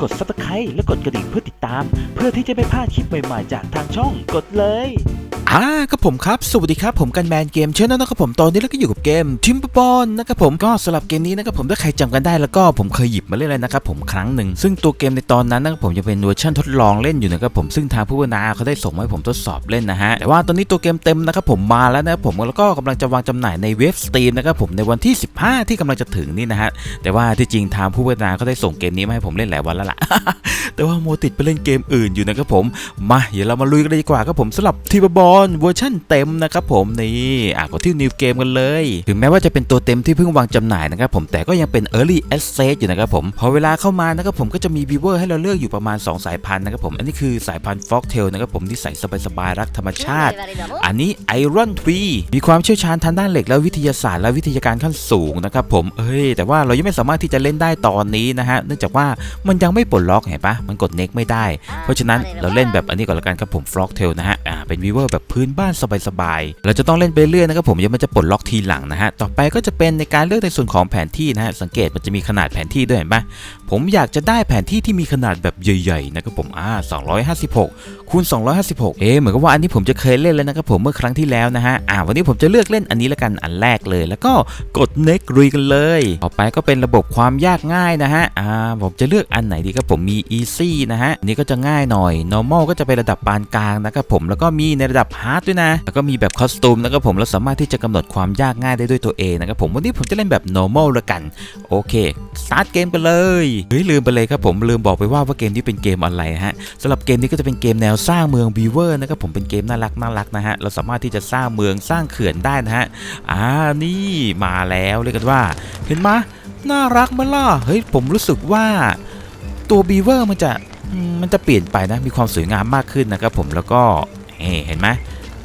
กด subscribe และกดกระดิ่งเพื่อติดตาม เพื่อที่จะไม่พลาดคลิปใหม่ๆ จากทางช่องกดเลย อ่าก็ผมครับ สวัสดีครับ ผมกันแมนเกมเช่นนั้นะครับผมตอนนี้เราก็อยู่กับเกมทิมบอลนะครับผมก็สำหรับเกมนี้นะครับผมถ้าใครจำกันได้แล้วก็ผมเคยหยิบมาเล่นเลยนะครับผมครั้งหนึ่ง ซึ่งตัวเกมในตอนนั้นนะครับผมยังเป็นเวอร์ชันทดลองเล่นอยู่นะครับผมซึ่งทางผู้พัฒนาเขาได้ส่งให้ผมทดสอบเล่นนะฮะแต่ว่าตอนนี้ตัวเกมเต็มนะครับผมมาแล้วนะครับผมแล้วก็กำลังจะวางจำหน่ายในเว็บสตรีมนะครับผมในวันที่ 15 ที่กำลังจะถึงนี่นะฮะแต่ว่าที่จริงทางผู้พัฒนาเขาได้ส่งเกมนี้มาให้ผมเล่นหลายวันแล้วล่ะแต่ว่าโมติดไปเล่นเกมอื่นอยู่นะครับผมมาเดี๋ยวเรามาลุยกันเลยดีกว่าครับผมสำหรับทีบอลอนเวอร์ชั่นเต็มนะครับผมนี่อะกดที่นิวเกมกันเลย ถึงแม้ว่าจะเป็นตัวเต็มที่เพิ่งวางจำหน่ายนะครับผมแต่ก็ยังเป็น Early Access อยู่นะครับผมพอเวลาเข้ามานะครับผมก็จะมีวีเวอร์ให้เราเลือกอยู่ประมาณ 2 สายพันธุ์นะครับผมอันนี้คือสายพันธุ์ Foxtail นะครับผมที่ใส่สบายๆรักธรรมชาติ อันนี้ไอรอนทรีมีความเชี่ยวชาญทางด้านเหล็กและวิทยาศาสตร์และวิทยาการขั้นสูงนะครับผมเอ้ยแต่ว่าเรายังไม่สามารถที่จะเล่นได้ตอนนี้นะฮะเนื่องจากว่ามันยังไม่ปลดล็อกเห็นปะมันกดเน็กไม่ได้ เพราะฉะนั้นเราเล่นแบบอันนี้ก่อนละกันครับผม Frog Tail นะฮะ เป็นวีเวอร์แบบพื้นบ้านสบายๆ เราจะต้องเล่นไปเรื่อยนะครับผมยังมันจะปลดล็อกทีหลังนะฮะ ต่อไปก็จะเป็นในการเลือกในส่วนของแผนที่นะฮะ สังเกตมันจะมีขนาดแผนที่ด้วยเห็นปะผมอยากจะได้แผนที่ที่มีขนาดแบบใหญ่ๆนะครับผมอ่า256คูณ256 เอ๊เหมือนกับว่าอันนี้ผมจะเคยเล่นแล้วนะครับผมเมื่อครั้งที่แล้วนะฮะอ่าวันนี้ผมจะเลือกเล่นอันนี้ละกันอันแรกเลย แล้วก็กด next ลุยกันเลยต่อไปก็เป็นระบบความยากง่ายนะฮะอ่าผมจะเลือกอันไหนดีครับผมมี easy นะฮะนนี้ก็จะง่ายหน่อย normal ก็จะเป็นระดับปานกลางนะครับผมแล้วก็มีในระดับ hard ด้วยนะ แล้วก็มีแบบคอสตูมนะครับผมเราสามารถที่จะกำหนดความยากง่ายได้ด้วยตัวเองนะครับผมวันนี้ผมจะเล่นแบบ normal ละกันโอเคสตาร์ทเกมกันเลยเฮ้ยลืมไปเลยครับผมลืมบอกไปว่าว่าเกมนี้เป็นเกมอะไรฮะสำหรับเกมนี้ก็จะเป็นเกมแนวสร้างเมืองบีเวอร์นะครับผมเป็นเกมน่ารักน่ารักนะฮะเราสามารถที่จะสร้างเมืองสร้างเขื่อนได้นะฮะอ่านี่มาแล้วเรียกกันว่า เห็นไหมน่ารักมั้ล่ะเฮ้ยผมรู้สึกว่าตัวบีเวอร์มันจะมันจะเปลี่ยนไปนะมีความสวยงามมากขึ้นนะครับผมแล้วก็เห็นไหม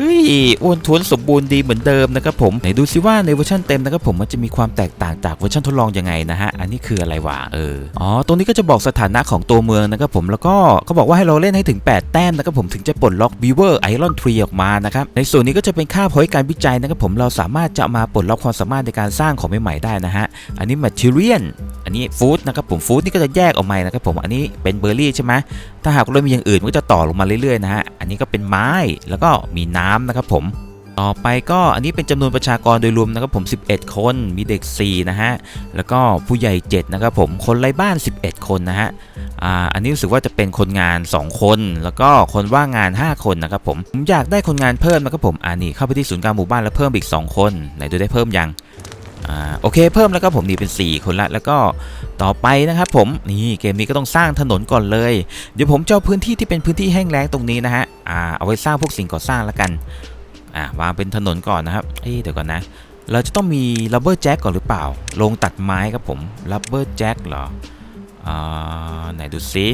ฮ้ยอ้วนท้วนสมบูรณ์ดีเหมือนเดิมนะครับผมไหนดูซิว่าในเวอร์ชันเต็มนะครับผมมันจะมีความแตกต่างจากเวอร์ชันทดลองยังไงนะฮะอันนี้คืออะไรวะเอออ๋อตรงนี้ก็จะบอกสถานะของตัวเมืองนะครับผมแล้วก็เขาบอกว่าให้เราเล่นให้ถึง 8 แต้มนะครับผมถึงจะปลดล็อกบีเวอร์ไอรอนทรีออกมานะครับในส่วนนี้ก็จะเป็นค่าพอยต์การวิจัยนะครับผมเราสามารถจะมาปลดล็อกความสามารถในการสร้างของใหม่ๆได้นะฮะอันนี้ material อัน นี้ฟู้ดนะครับผมฟู้ดนี่ก็จะแยกออกมานะครับผมอันนี้เป็นเบอร์รี่ใช่ไหมถ้าหากเรามีอย่างอื่นมันก็จะต่อลงมาเรื่อยๆนะฮะอันนี้ก็เป็นไม้แล้วก็มีน้ำนะครับผมต่อไปก็อันนี้เป็นจำนวนประชากรโดยรวมนะครับผม 11 คนมีเด็ก 4 นะฮะ แล้วก็ผู้ใหญ่ 7 นะครับผม คนไร้บ้าน 11 คนนะฮะ อ่า อันนี้รู้สึกว่าจะเป็นคนงาน 2 คน แล้วก็คนว่างงาน 5 คนนะครับผม ผมอยากได้คนงานเพิ่มนะครับผม อ่านี่เข้าไปที่ศูนย์กลางหมู่บ้านแล้วเพิ่มอีก 2 คน ไหนดูได้เพิ่มยัง อ่าโอเคเพิ่มแล้วครับผมนี่เป็น 4 คนละแล้วก็ต่อไปนะครับผมนี่เกมนี้ก็ต้องสร้างถนนก่อนเลย เดี๋ยวผมจะเอาพื้นที่ที่เป็นพื้นที่แห้งแล้งตรงนี้นะฮะอ่าเอาไว้สร้างพวกสิ่งก่อสร้างแล้วกันอะวางเป็นถนนก่อนนะครับเอ้เดี๋ยวก่อนนะ เราจะต้องมีลับเบอร์แจ็คก่อนหรือเปล่าลงตัดไม้ครับผมลับเบอร์แจ็คเหรออ่าไหนดูซิ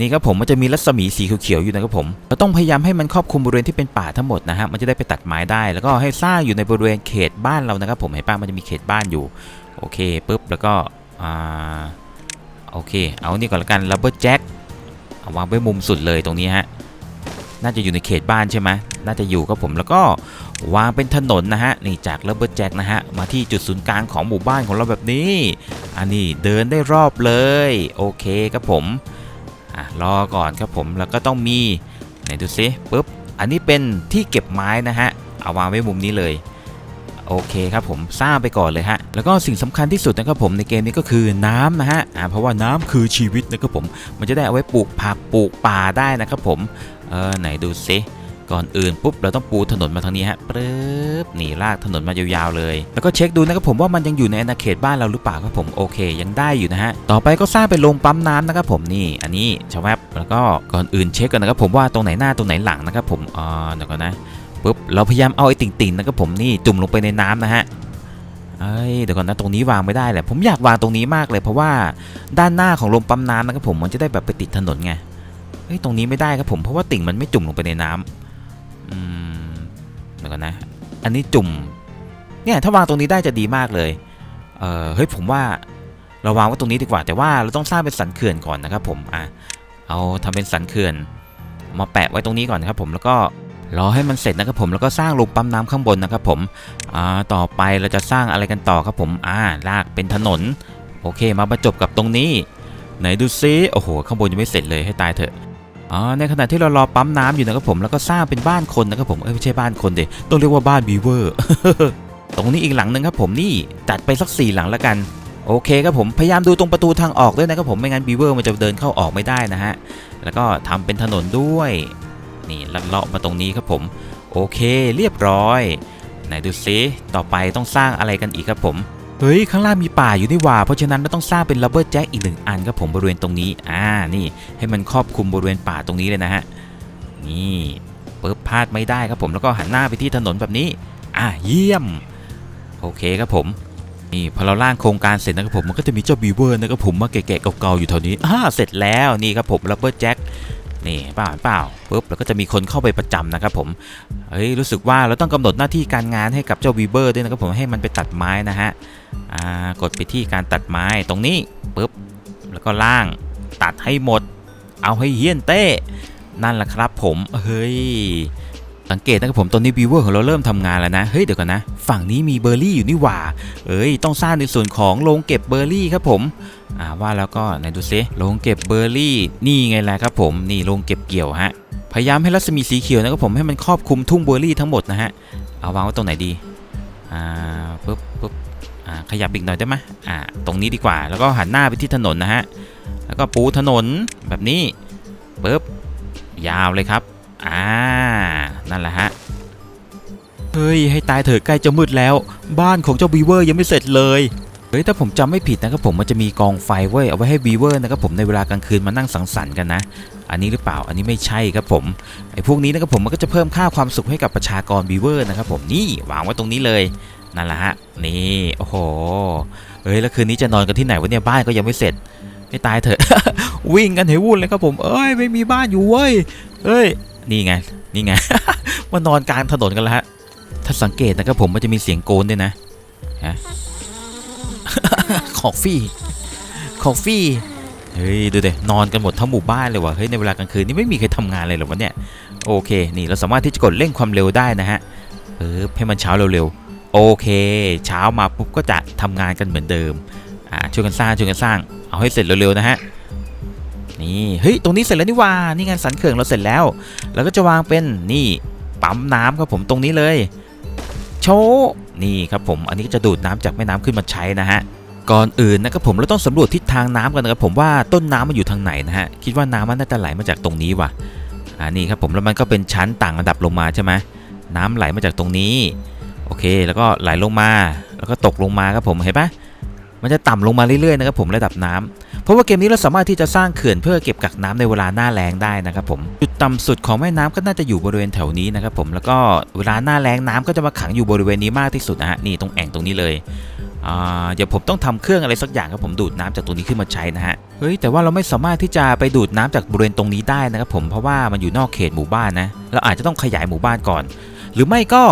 นี่ครับผมมันจะมีรัศมีสีเขียวๆอยู่นะครับผมเราต้องพยายามให้มันครอบคลุมบริเวณที่เป็นป่าทั้งหมดนะฮะมันจะได้ไปตัดไม้ได้ แล้วก็ให้สร้างอยู่ในบริเวณเขตบ้านเรานะครับผมเห็นป่ะมันจะมีเขตบ้านอยู่โอเคปุ๊บแล้วก็อ่าโอเค เอานี่ก่อนละกันลับเบอร์แจ็คเอาวางไว้มุมสุดเลยตรงนี้ฮะน่าจะอยู่ในเขตบ้านใช่ไหมน่าจะอยู่ครับผมแล้วก็วางเป็นถนนนะฮะนี่จากระเบิดแจ็คนะฮะมาที่จุดศูนย์กลางของหมู่บ้านของเราแบบนี้ อันนี้เดินได้รอบเลย โอเคครับผม อะรอก่อนครับผมแล้วก็ต้องมีไหนดูซิปุ๊บอันนี้เป็นที่เก็บไม้นะฮะเอาวางไว้มุมนี้เลยโอเคครับผมสร้างไปก่อนเลยฮะแล้วก็สิ่งสำคัญที่สุดนะครับผมในเกมนี้ก็คือน้ำนะฮะอ่าเพราะว่าน้ำคือชีวิตนะครับผมมันจะได้เอาไว้ปลูกผักปลูกป่าได้นะครับผมเออไหนดูซิ ก่อนอื่นปุ๊บเราต้องปูถนนมาทางนี้ฮะปึ๊บนี่ลากถนนมายาวๆเลย แล้วก็เช็คดูนะครับผมว่ามันยังอยู่ในอาณาเขตบ้านเราหรือเปล่าครับผมโอเค ยังได้อยู่นะฮะต่อไปก็สร้างเป็นโรงปั๊มน้ำนะครับผมนี่ อันนี้ชาวแวบแล้วก็ก่อนอื่นเช็คกันนะครับผมว่าตรงไหนหน้าตรงไหนหลังนะครับผมอ่าเดี๋ยวก่อนนะปุ๊บเราพยายามเอาไอ้ติ่งๆนะครับผมนี่จุ่มลงไปในน้ำนะฮะเอ้ยเดี๋ยวก่อนนะตรงนี้วางไม่ได้แหละผมอยากวางตรงนี้มากเลย เพราะว่าด้านหน้าของโรงปั๊มน้ำนะครับผมมันจะได้แบบไปติดถนนไงเฮ้ยตรงนี้ไม่ได้ครับผมเพราะว่าติ่งมันไม่จุ่มลงไปในน้ำอืมเดี๋ยวก่อ นนะ อันนี้จุ่ม เนี่ยถ้าวางตรงนี้ได้จะดีมากเลย เออเฮ้ยผมว่าเราวางไว้ตรงนี้ดีกว่า แต่ว่าเราต้องสร้างเป็นสันเขื่อนก่อนนะครับผม อะ เอาทำเป็นสันเขื่อน มาแปะไว้ตรงนี้ก่อนนะครับผม แล้วก็รอให้มันเสร็จนะครับผม แล้วก็สร้างรงปั๊มน้ำข้างบนนะครับผม อ่า ต่อไปเราจะสร้างอะไรกันต่อครับผม อ่า ลากเป็นถนน โอเค มาประจบกับตรงนี้ ไหนดูซิ โอ้โห ข้างบนยังไม่เสร็จเลย ให้ตายเถอะ อ๋อในขณะที่เรารอปั๊มน้ำอยู่นะครับผมแล้วก็สร้างเป็นบ้านคนนะครับผมเอ้ยไม่ใช่บ้านคนเดต้องเรียกว่าบ้านบีเวอร์ตรงนี้อีกหลังหนึ่งครับผมนี่จัดไปสักสี่หลังแล้วกันโอเคครับผมพยายามดูตรงประตูทางออกด้วยนะครับผมไม่งั้นบีเวอร์มันจะเดินเข้าออกไม่ได้นะฮะแล้วก็ทำเป็นถนนด้วยนี่ลัดเลาะมาตรงนี้ครับผมโอเคเรียบร้อยไหนดูซิต่อไปต้องสร้างอะไรกันอีกครับผม เฮ้ย ข้างล่างมีป่าอยู่นี่หว่า เพราะฉะนั้นเราต้องสร้างเป็น rubber jack อีกหนึ่งอันครับผมบริเวณตรงนี้ อ่า นี่ให้มันครอบคลุมบริเวณป่าตรงนี้เลยนะฮะ นี่เปึ๊บพลาดไม่ได้ครับผมแล้วก็หันหน้าไปที่ถนนแบบนี้ อ่าเยี่ยม โอเคครับผมนี่พอเราล่างโครงการเสร็จนะครับผมมันก็จะมีเจ้าบีเวอร์นะครับผมมาแก่ๆเก่าๆอยู่แถวนี้อ่าเสร็จแล้วนี่ครับผม rubber jack นี่เปล่าเปล่าปุ๊บแล้วก็จะมีคนเข้าไปประจำนะครับผมเฮ้ยรู้สึกว่าเราต้องกำหนดหน้าที่การงานให้กับเจ้าวีเบอร์ด้วยนะครับผมให้มันไปตัดไม้นะฮะอ่ากดไปที่การตัดไม้ตรงนี้ปุ๊บแล้วก็ล่างตัดให้หมด เอาให้เฮี้ยนเต้ นั่นแหละครับผมเฮ้ย สังเกตนะครับผมตอนนี้วีเวอร์ของเราเริ่มทำงานแล้วนะ เฮ้ยเดี๋ยวก่อนนะ ฝั่งนี้มีเบอร์รี่อยู่นี่หว่า เอ้ยต้องสร้างในส่วนของโรงเก็บเบอร์รี่ครับผมอ่าว่าแล้วก็ไหนดูซิโรงเก็บเบอร์รี่นี่ไงล่ะครับผมนี่โรงเก็บเกี่ยวฮะพยายามให้รัศมีสีเขียวนะครับผมให้มันครอบคลุมทุ่งเบอร์รี่ทั้งหมดนะฮะเอาวางไว้ตรงไหนดีอ่าปุ๊บปุ๊บอ่าขยับอีกหน่อยได้ไหมอ่าตรงนี้ดีกว่า แล้วก็หันหน้าไปที่ถนนนะฮะแล้วก็ปูถนนแบบนี้ปุ๊บยาวเลยครับ อ่า นั่นแหละฮะ เฮ้ย ให้ตายเถอะใกล้จะมืดแล้ว บ้านของเจ้าบีเวอร์ยังไม่เสร็จเลยเฮ้ยถ้าผมจำไม่ผิดนะครับผมมันจะมีกองไฟเว้ยเอาไว้ให้บีเวอร์นะครับผมในเวลากลางคืนมานั่งสังสรรค์กันนะ อันนี้หรือเปล่าอันนี้ไม่ใช่ครับผมไอ้พวกนี้นะครับผมมันก็จะเพิ่มค่าความสุขให้กับประชากรบีเวอร์นะครับผมนี่วางไว้ตรงนี้เลยนั่นแหละฮะนี่โอ้โหเฮ้ยแล้วคืนนี้จะนอนกันที่ไหนวะเนี่ยบ้านก็ยังไม่เสร็จไม่ตายเถอะ วิ่งกันเหวุ่นเลยครับผม เอ้ยไม่มีบ้านอยู่เว้ยเอ้ยนี่ไง นี่ไงมานอนกลางถนนกันแล้วฮะ ถ้าสังเกตนะครับผมมันจะมีเสียงโกนด้วยนะ ฮะ ของฟรี่ ของฟรี่ เฮ้ยดูเดนอนกันหมดทั้งหมู่บ้านเลยว่ะเฮ้ยในเวลากลางคืนนี่ไม่มีใครทำงานเลยหรอวะเนี่ย โอเค นี่เราสามารถที่จะกดเร่งความเร็วได้นะฮะ เออให้มันเช้าเร็วๆ โอเค เช้ามาปุ๊บก็จะทำงานกันเหมือนเดิม อ่าช่วยกันสร้างช่วยกันสร้าง เอาให้เสร็จเร็วๆนะฮะ นี่เฮ้ยตรงนี้เสร็จแล้วนี่ว่านี่งานสันเขื่องเราเสร็จแล้วแล้วก็จะวางเป็นนี่ปั๊มน้ำครับผมตรงนี้เลยโชว์นี่ครับผมอันนี้ก็จะดูดน้ำจากแม่น้ำขึ้นมาใช้นะฮะก่อนอื่นนะครับผมเราต้องสำรวจทิศทางน้ำกันนะครับผมว่าต้นน้ำมันอยู่ทางไหนนะฮะคิดว่าน้ำมันน่าจะไหลมาจากตรงนี้ว่ะอ่านี่ครับผมแล้วมันก็เป็นชั้นต่างระดับลงมาใช่ไหมน้ำไหลมาจากตรงนี้โอเค แล้วก็ไหลลงมาแล้วก็ตกลงมาครับผมเห็นปะ มันจะต่ำลงมาเรื่อยๆนะครับผมระดับน้ำเพราะว่าเกมนี้เราสามารถที่จะสร้างเขื่อนเพื่อเก็บกักน้ำในเวลาหน้าแล้งได้นะครับผมจุดต่ำสุดของแม่น้ำก็น่าจะอยู่บริเวณแถวนี้นะครับผมแล้วก็เวลาหน้าแล้งน้ำก็จะมาขังอยู่บริเวณนี้มากที่สุดนะฮะนี่ตรงแอ่งตรงนี้เลยอ่าเดี๋ยวผมต้องทำเครื่องอะไรสักอย่างครับผมดูดน้ำจากตรงนี้ขึ้นมาใช้นะฮะเฮ้ยแต่ว่าเราไม่สามารถที่จะไปดูดน้ำจากบริเวณตรงนี้ได้นะครับผมเพราะว่ามันอยู่นอกเขตหมู่บ้านนะเราอาจจะต้องขยายหมู่บ้านก่อน หรือไม่ก็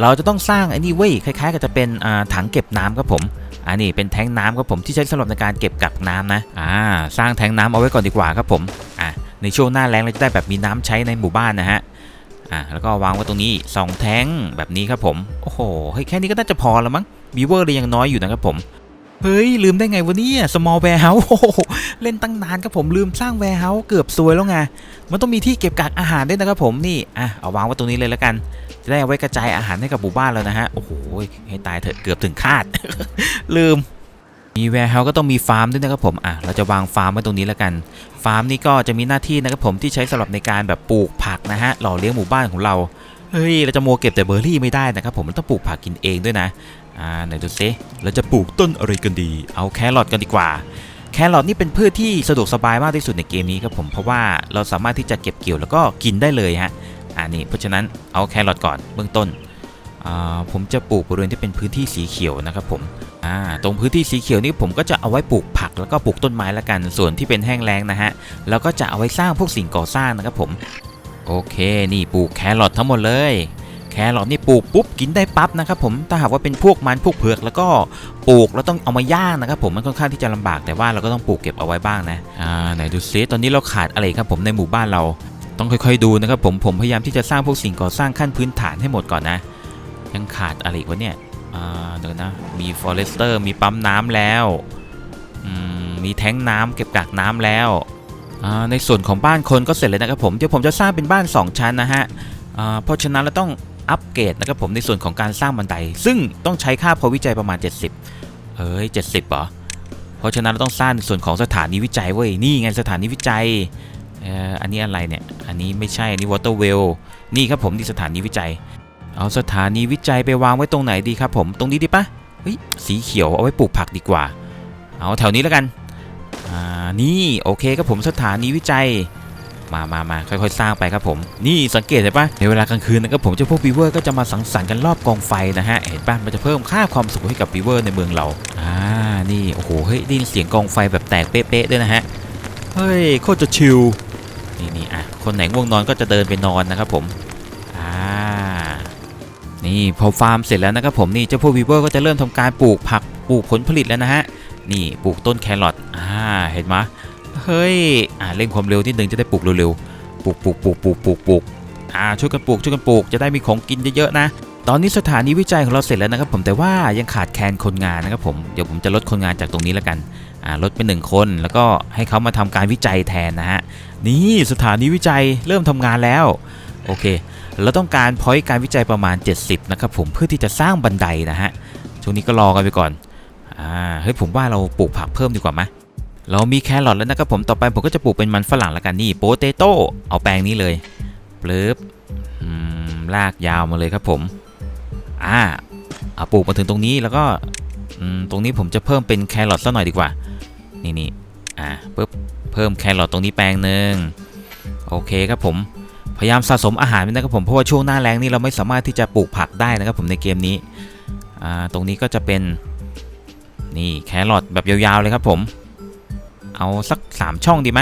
เราจะต้องสร้างไอ้นี่เว้ยคล้ายๆกับจะเป็นถังเก็บน้ำครับผม อันนี้เป็นแทงน้ำครับผมที่ใช้สำหรับในการเก็บกักน้ำนะอ่าสร้างแทงน้ำเอาไว้ก่อนดีกว่าครับผมอะในช่วงหน้าแล้งเราจะได้แบบมีน้ำใช้ในหมู่บ้านนะฮะอ่าแล้วก็วางไว้ตรงนี้สองแทงแบบนี้ครับผมโอ้โหเฮ้ยแค่นี้ก็น่าจะพอแล้วมั้งบีเวอร์เลยยังน้อยอยู่นะครับผมเฮ้ย ลืมได้ไงวะเนี่ย small warehouse เล่นตั้งนานครับผมลืมสร้าง warehouse เกือบซวยแล้วไง มันต้องมีที่เก็บกักอาหารด้วยนะครับผมนี่ อะ เอาวางไว้ตรงนี้เลยแล้วกัน ได้ไว้กระจายอาหารให้กับหมู่บ้านแล้วนะฮะ โอ้โห ให้ตายเถอะเกือบถึงคาด ลืม มี warehouse ก็ต้องมีฟาร์มด้วยนะครับผม อะ เราจะวางฟาร์มไว้ตรงนี้แล้วกัน ฟาร์มนี่ก็จะมีหน้าที่นะครับผมที่ใช้สำหรับในการแบบปลูกผักนะฮะ หล่อเลี้ยงหมู่บ้านของเรา เฮ้ย เราจะมัวเก็บแต่เบอร์รี่ไม่ได้นะครับผมมันต้องปลูกผักกินเองด้วยนะ อ่า ไหนดูซิเราจะปลูกต้นอะไรกันดี เอาแครอทกันดีกว่าแครอทนี่เป็นพืชที่สะดวกสบายมากที่สุดในเกมนี้ครับผมเพราะว่าเราสามารถที่จะเก็บเกี่ยวแล้วก็กินได้เลยฮะ อ่านี่เพราะฉะนั้นเอาแครอทก่อนเบื้องต้นผมจะปลูกบริเวณที่เป็นพื้นที่สีเขียวนะครับผมตรงพื้นที่สีเขียวนี่ผมก็จะเอาไว้ปลูกผักแล้วก็ปลูกต้นไม้ละกัน ส่วนที่เป็นแห้งแล้งนะฮะแล้วก็จะเอาไว้สร้างพวกสิ่งก่อสร้างนะครับผมโอเคนี่ปลูกแครอททั้งหมดเลยแครอทนี่ปลูกปุ๊บกินได้ปั๊บนะครับผมถ้าหากว่าเป็นพวกมันพวกเผือกแล้วก็ปลูกแล้วต้องเอามาย่างนะครับผมมันค่อนข้างที่จะลำบากแต่ว่าเราก็ต้องปลูกเก็บเอาไว้บ้างนะอ่าไหนดูซิตอนนี้เราขาดอะไรครับผมในหมู่บ้านเรา ต้องค่อยๆดูนะครับผมผมพยายามที่จะสร้างพวกสิ่งก่อสร้างขั้นพื้นฐานให้หมดก่อนนะ ยังขาดอะไรอีกวะเนี่ยเดี๋ยวนะมีฟอเรสเตอร์มีปั๊มน้ำแล้วมมีแท้งน้ำเก็บกักน้ำแล้วในส่วนของบ้านคนก็เสร็จเลยนะครับผมเดี๋ยวผมจะสร้างเป็นบ้าน 2 ชั้นนะฮะเพราะฉะนั้นเราต้องอัปเกรดนะครับผมในส่วนของการสร้างบันได ซึ่งต้องใช้ค่าพอวิจัยประมาณ 70 เอ้ย 70เหรอ เพราะฉะนั้นเราต้องสร้างในส่วนของสถานีวิจัยเว้ย นี่ไงสถานีวิจัย เอออันนี้อะไรเนี่ย อันนี้ไม่ใช่ อันนี้ water well นี่ครับผมที่สถานีวิจัย เอาสถานีวิจัยไปวางไว้ตรงไหนดีครับผม ตรงนี้ดีปะเฮ้ย สีเขียวเอาไว้ปลูกผักดีกว่า เอาแถวนี้แล้วกัน อ่า นี่โอเคครับผมสถานีวิจัย มามามาค่อยๆ สร้างไปครับผม นี่สังเกตเห็นปะในเวลากลางคืนนะครับผมเจ้าพวกบีเวอร์ก็จะมาสังสรรค์กันรอบกองไฟนะฮะ เห็นปะมันจะเพิ่มค่าความสุขให้กับบีเวอร์ในเมืองเรา อ่า นี่ โอ้โห เฮ้ยได้ยินเสียงกองไฟแบบแตกเป๊ะๆด้วยนะฮะ เฮ้ย โคตรจะชิล นี่นี่อะคนไหนง่วงนอนก็จะเดินไปนอนนะครับผมอ่านี่พอฟาร์มเสร็จแล้วนะครับผมนี่เจ้าพวกวีเวอร์ก็จะเริ่มทำการปลูกผักปลูกผลผลิตแล้วนะฮะนี่ปลูกต้นแครอทอ่าเห็นไหมเฮ้ยอ่าเร่งความเร็วที่หนึ่งจะได้ปลูกเร็วๆปลูกปลูกปลูกปลูกปลูกปลูกอ่าช่วยกันปลูกช่วยกันปลูกจะได้มีของกินเยอะๆนะตอนนี้สถานีวิจัยของเราเสร็จแล้วนะครับผมแต่ว่ายังขาดแคลนคนงานนะครับผมเดี๋ยวผมจะลดคนงานจากตรงนี้แล้วกัน ลดเป็นหนึ่งคน แล้วก็ให้เขามาทำการวิจัยแทนนะฮะ นี่สถานีวิจัยเริ่มทำงานแล้ว โอเค เราต้องการพอยต์การวิจัยประมาณ 70 นะครับผม เพื่อที่จะสร้างบันไดนะฮะ ช่วงนี้ก็รอกันไปก่อน อ่า เฮ้ย ผมว่าเราปลูกผักเพิ่มดีกว่าไหมเรามีแครอทแล้วนะครับผม ต่อไปผมก็จะปลูกเป็นมันฝรั่งแล้วกันนี่โปเตโต้ เอาแปลงนี้เลยปลืบอืมลากยาวมาเลยครับผม อ่าเอาปลูกมาถึงตรงนี้แล้วก็ ตรงนี้ผมจะเพิ่มเป็นแครอทซะหน่อยดีกว่า นี่นี่อ่าปุ๊บเพิ่มแครอทตรงนี้แปลงหนึ่งโอเคครับผมพยายามสะสมอาหารนะครับผมเพราะว่าช่วงหน้าแรงนี่เราไม่สามารถที่จะปลูกผักได้นะครับผมในเกมนี้อ่าตรงนี้ก็จะเป็นนี่แครอทแบบยาวๆเลยครับผม เอาสัก 3 ช่องดีไหม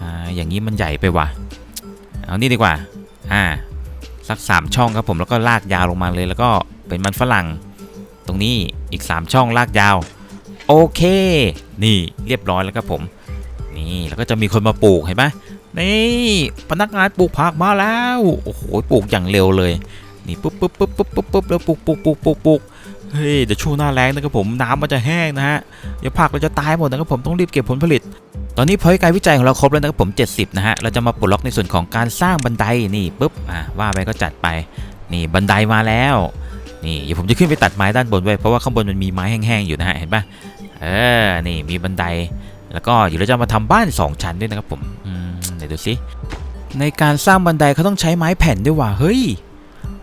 อ่าอย่างนี้มันใหญ่ไปว่ะเอานี่ดีกว่าอ่าสัก 3 ช่องครับผมแล้วก็ลากยาวลงมาเลย แล้วก็เป็นมันฝรั่งตรงนี้ อีก 3 ช่องลากยาว โอเค นี่เรียบร้อยแล้วครับผม นี่แล้วก็จะมีคนมาปลูกเห็นไหมนี่พนักงานปลูกผักมาแล้วโอ้โหปลูกอย่างเร็วเลย นี่ปุ๊บปุ๊บปุ๊บปุ๊บปุ๊บปุ๊บแล้วปลูกปลูกปลูกปลูกปลูกเฮ้ยเดี๋ยวช่วงหน้าแล้งนะครับผมน้ำมันจะแห้งนะฮะเดี๋ยวผักเราจะตายหมดนะครับผมต้องรีบเก็บผลผลิต ตอนนี้พอยการวิจัยของเราครบแล้วนะครับผม 70 นะฮะเราจะมาปลดล็อกในส่วนของการสร้างบันไดนี่ปุ๊บอะว่าไปก็จัดไป นี่บันไดมาแล้ว นี่เดี๋ยวผมจะขึ้นไปตัดไม้ด้านบนไว้เพราะว่าข้างบนมันมีไม้แห้งๆอยู่นะฮะเห็นปะเออนี่มีบันไดแล้วก็เดี๋ยวเราจะมาทำบ้าน 2 ชั้นด้วยนะครับผมอืมเดี๋ยวดูสิในการสร้างบันไดเขาต้องใช้ไม้แผ่นด้วยว่ะเฮ้ย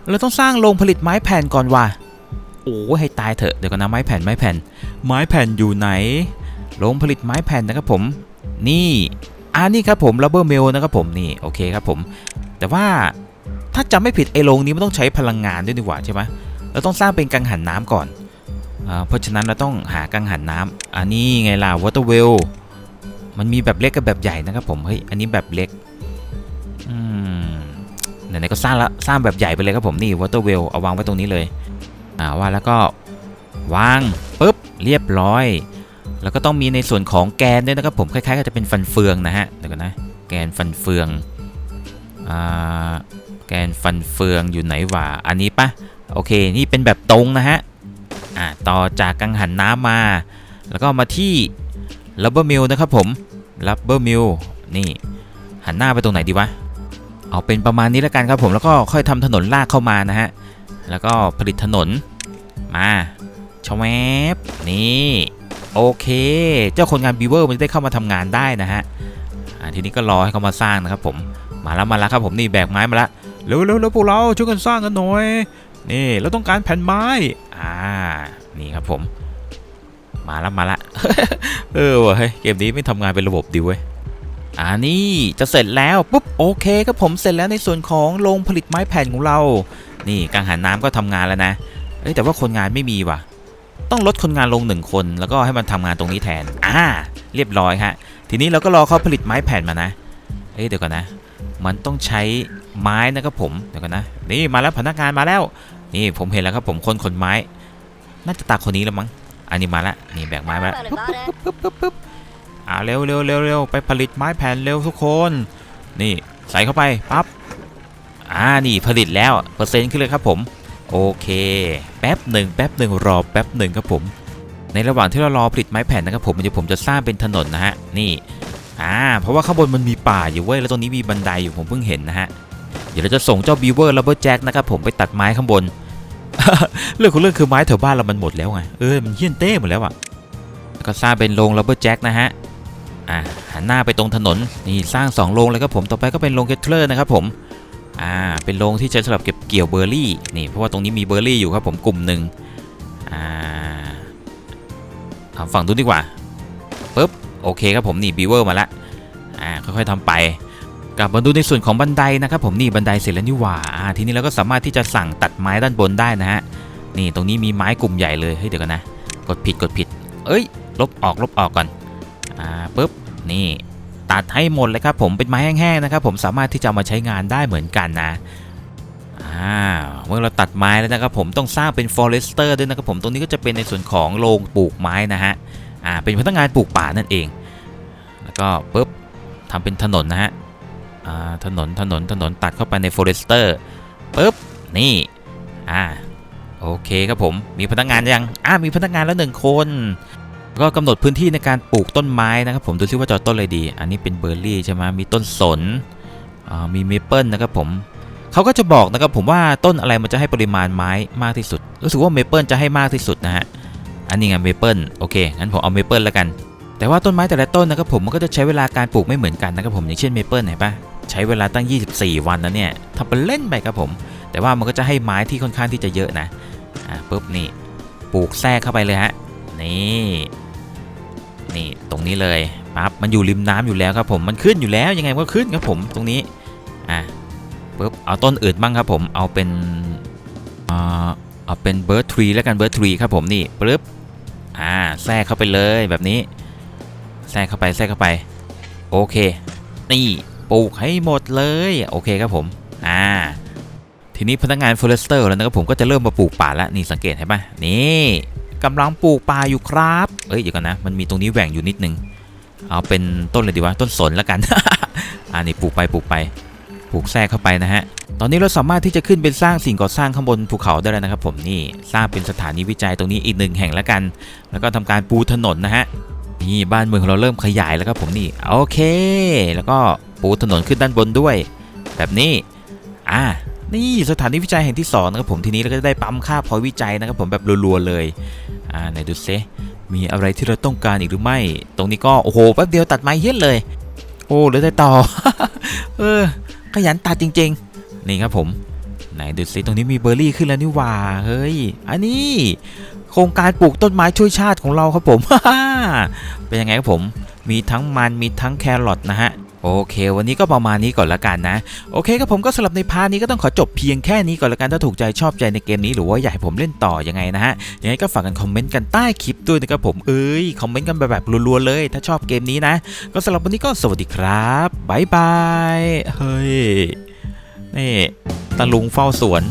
เราต้องสร้างโรงผลิตไม้แผ่นก่อนว่ะโอ้ให้ตายเถอะเดี๋ยวกันนะไม้แผ่นไม้แผ่น ไม้แผ่นอยู่ไหนโรงผลิตไม้แผ่นนะครับผม นี่อ่านี่ครับผมรับเบอร์เมลนะครับผมนี่โอเคครับผม แต่ว่าถ้าจำไม่ผิดไอ้โรงนี้มันต้องใช้พลังงานด้วยดีกว่าใช่ไหม เราต้องสร้างเป็นกังหันน้ำก่อนอ่าเพราะฉะนั้นเราต้องหากังหันน้ำอันนี้ไงล่ะวอเตอร์เวลมันมีแบบเล็กกับแบบใหญ่นะครับผมเฮ้ยอันนี้แบบเล็กอืมไหนๆก็สร้างละสร้างแบบใหญ่ไปเลยครับผมนี่วอเตอร์เวลเอาวางไว้ตรงนี้เลยอ่าว่าแล้วก็วางปุ๊บเรียบร้อย แล้วก็ต้องมีในส่วนของแกนด้วยนะครับผมคล้ายๆกับจะเป็นฟันเฟืองนะฮะเดี๋ยวกันนะแกนฟันเฟืองอ่าแกนฟันเฟืองอยู่ไหนวะอันนี้ปะ โอเค นี่เป็นแบบตรงนะฮะอ่าต่อจากกังหันน้ำมา แล้วก็มาที่ rubber mill นะครับผม rubber mill นี่ หันหน้าไปตรงไหนดีวะ เอาเป็นประมาณนี้แล้วกันครับผมแล้วก็ค่อยทำถนนลากเข้ามานะฮะ แล้วก็ผลิตถนนมาชวบนี่โอเค เจ้าคนงานบีเวอร์มันจะได้เข้ามาทำงานได้นะฮะอ่าทีนี้ก็รอให้เขามาสร้างนะครับผม มาแล้วมาแล้วครับผมนี่แบกไม้มาล้วเร็วเร็วเร็วพวกเราช่วยกันสร้างกันหน่อย นี่เราต้องการแผ่นไม้ อ่า นี่ครับผม มาแล้วมาละ เออวะเฮ้ยเกมนี้ไม่ทำงานเป็นระบบดีเว้ยอ่านี่จะเสร็จแล้วปุ๊บโอเคครับผมเสร็จแล้วในส่วนของโรงผลิตไม้แผ่นของเรา นี่กังหันน้ำก็ทำงานแล้วนะเอ้แต่ว่าคนงานไม่มีว่ะ ต้องลดคนงานลงหนึ่งคน แล้วก็ให้มันทำงานตรงนี้แทน อ่า เรียบร้อยฮะ ทีนี้เราก็รอเขาผลิตไม้แผ่นมานะ เอ้เดี๋ยวก่อนนะ มันต้องใช้ไม้นะครับผม เดี๋ยวก่อนนะ นี่มาแล้วพนักงานมาแล้ว นี่ผมเห็นแล้วครับผมคนขนไม้ น่าจะตาคนนี้แล้วมั้ง อันนี้มาแล้วนี่แบกไม้มาแล้ว About it. ปึ๊บปึ๊บปึ๊บอ่าเร็วเร็วเร็วเร็วไปผลิตไม้แผ่นเร็วทุกคน นี่ใส่เข้าไปปั๊บ อ่านี่ผลิตแล้วเปอร์เซ็นต์ขึ้นเลยครับผม โอเค แป๊บหนึ่งแป๊บหนึ่งรอแป๊บหนึ่งครับผม ในระหว่างที่เรารอผลิตไม้แผ่นนะครับผมเดี๋ยวผมจะสร้างเป็นถนนนะฮะ นี่อ่าเพราะว่าข้างบนมันมีป่าอยู่เว้ยแล้วตรงนี้มีบันไดอยู่ผมเพิ่งเห็นนะฮะเดี๋ยวเราจะส่งเจ้าบีเวอร์ลับเบอร์แจ็คนะครับผมไปตัดไม้ข้างบน เรื่องของเรื่องคือไม้แถวบ้านเรามันหมดแล้วไง เออ มันเหี้ยนเต้หมดแล้วอะแล้วก็สร้างเป็นโรงลับเบอร์แจ็คนะฮะ อ่าหันหน้าไปตรงถนน นี่สร้างสองโรงเลยครับผม ต่อไปก็เป็นโรงเกตเลอร์นะครับผม อ่า เป็นโรงที่ใช้สำหรับเก็บเกี่ยวเบอร์รี่ นี่ เพราะว่าตรงนี้มีเบอร์รี่อยู่ครับผมกลุ่มหนึ่งอ่าฝั่งนู้นดีกว่าปุ๊บ โอเคครับผม นี่บีเวอร์มาละ อ่า ค่อยๆทำไป กลับมาดูในส่วนของบันไดนะครับผมนี่บันไดเสร็จแล้วนี่หว่าทีนี้เราก็สามารถที่จะสั่งตัดไม้ด้านบนได้นะฮะนี่ตรงนี้มีไม้กลุ่มใหญ่เลยเฮ้ยเดี๋ยวกันนะ กดผิดกดผิด เอ้ย ลบออกลบออกก่อนอ่าปุ๊บนี่ตัดให้หมดเลยครับผมเป็นไม้แห้งๆนะครับผมสามารถที่จะมาใช้งานได้เหมือนกันนะอ่าเมื่อเราตัดไม้แล้วนะครับผมต้องสร้างเป็น forester ด้วยนะครับผมตรงนี้ก็จะเป็นในส่วนของโรงปลูกไม้นะฮะอ่าเป็นพนักงานปลูกป่านั่นเอง แล้วก็ปุ๊บทำเป็นถนนนะฮะ ถนนถนนถนนตัดเข้าไปใน forester ปุ๊บนี่อ่าโอเคครับผมมีพนักงานยังอ่ามีพนักงานแล้วหนึ่งคน ก็กำหนดพื้นที่ในการปลูกต้นไม้นะครับผมดูซิว่าจะเอต้นอะไรดี อันนี้เป็นเบอร์รี่ใช่ไหมมีต้นสนอ่ามีเมเปิลนะครับผมเขาก็จะบอกนะครับผมว่าต้นอะไรมันจะให้ปริมาณไม้มากที่สุด รู้สึกว่าเมเปิลจะให้มากที่สุดนะฮะอันนี้ไงเมเปิลโอเคงั้นผมเอาเมเปิลแล้วกัน แต่ว่าต้นไม้แต่ละต้นนะครับผมมันก็จะใช้เวลาการปลูกไม่เหมือนกันนะครับผมอย่างเช่นเมเปิลเห็นปะ ใช้เวลาตั้ง 24 วันนะเนี่ยทำเป็นเล่นไปครับผม แต่ว่ามันก็จะให้ไม้ที่ค่อนข้างที่จะเยอะนะอ่าปุ๊บนี่ปลูกแทรกเข้าไปเลยฮะนี่นี่ตรงนี้เลยปั๊บมันอยู่ริมน้ำอยู่แล้วครับผมมันขึ้นอยู่แล้วยังไงก็ขึ้นครับผมตรงนี้อะปุ๊บเอาต้นอื่นบ้างครับผมเอาเป็นเอาเป็นเบิร์ดทรีแล้วกันเบิร์ดทรีครับผมนี่ปุ๊บอ่าแทรกเข้าไปเลยแบบนี้แทรกเข้าไปแทรกเข้าไปโอเค นี่ ปลูกให้หมดเลยโอเคครับผมอ่าทีนี้พนักงานฟอเรสเตอร์แล้วนะครับผมก็จะเริ่มมาปลูกป่าแล้วนี่สังเกตเห็นไหมนี่กำลังปลูกป่าอยู่ครับเอ้ยเดี๋ยวกันนะมันมีตรงนี้แหว่งอยู่นิดนึงเอาเป็นต้นเลยดีวะต้นสนแล้วกันอ่านี่ปลูกไปปลูกไปปลูกแทรกเข้าไปนะฮะ ตอนนี้เราสามารถที่จะขึ้นเป็นสร้างสิ่งก่อสร้างข้างบนภูเขาได้แล้วนะครับผมนี่สร้างเป็นสถานีวิจัยตรงนี้อีกหนึ่งแห่งแล้วกัน แล้วก็ทำการปูถนนนะฮะนี่บ้านเมืองของเราเริ่มขยายแล้วครับผมนี่โอเค แล้วก็ ปูถนนขึ้นด้านบนด้วย แบบนี้ อ่า นี่สถานที่วิจัยแห่งที่สองนะครับผมทีนี้เราก็จะได้ปั๊มค่าพอยวิจัยนะครับผมแบบรัวๆเลย อ่าไหนดูซิมีอะไรที่เราต้องการอีกหรือไม่ ตรงนี้ก็โอ้โหแป๊บเดียวตัดไม้เฮี้ยนเลย โอ้เหลือแต่ต่อ เออ ขยันตัดจริง ๆ นี่ครับผม ไหนดูซิตรงนี้มีเบอร์รี่ขึ้นแล้วนี่ว่า เฮ้ย อันนี้โครงการปลูกต้นไม้ช่วยชาติของเราครับผม เป็นยังไงครับผม มีทั้งมันมีทั้งแครอทนะฮะ โอเค วันนี้ก็ประมาณนี้ก่อนละกันนะ โอเคครับผมก็สำหรับในพาร์ทนี้ก็ต้องขอจบเพียงแค่นี้ก่อนละกันถ้าถูกใจชอบใจในเกมนี้หรือว่าอยากให้ผมเล่นต่อยังไงนะฮะยังไงก็ฝากกันคอมเมนต์กันใต้คลิปด้วยนะครับผมเอ้ยคอมเมนต์กันแบบแบบรัวๆเลย ถ้าชอบเกมนี้นะ ก็สำหรับวันนี้ก็สวัสดีครับบายบายเฮ้ยนี่ตะลุงเฝ้าสวน